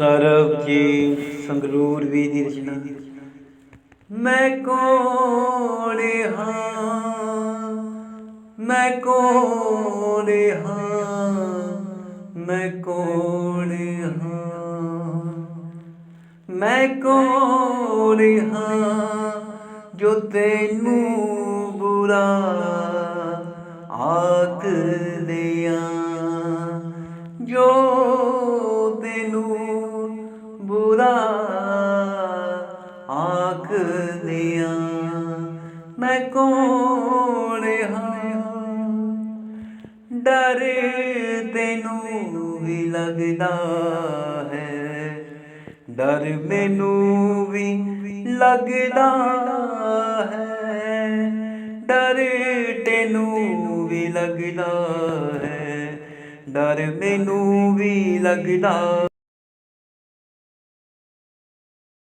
ਸਰਬ ਜੀ ਸੰਗਰੂਰ ਵੀ ਦੀ ਰਚਨਾ। ਮੈਂ ਕੌਣ ਹਾਂ? ਮੈਂ ਕੌਣ ਹਾਂ? ਮੈਂ ਕੌਣ ਹਾਂ? ਮੈਂ ਕੌਣ ਹਾਂ? ਜੋ ਤੈਨੂੰ ਬੁਰਾ ਆਖ ਦਿਆਂ। ਜੋ ਬੁਰਾ ਆਖ ਮੈਂ ਕੌਣ ਹਾਂ? ਡਰ ਤੈਨੂੰ ਵੀ ਲੱਗਦਾ ਹੈ। ਡਰ ਮੈਨੂੰ ਵੀ ਲੱਗਦਾ ਹੈ। ਡਰ ਤੈਨੂੰ ਵੀ ਲੱਗਦਾ ਹੈ। ਡਰ ਮੈਨੂੰ ਵੀ ਲੱਗਦਾ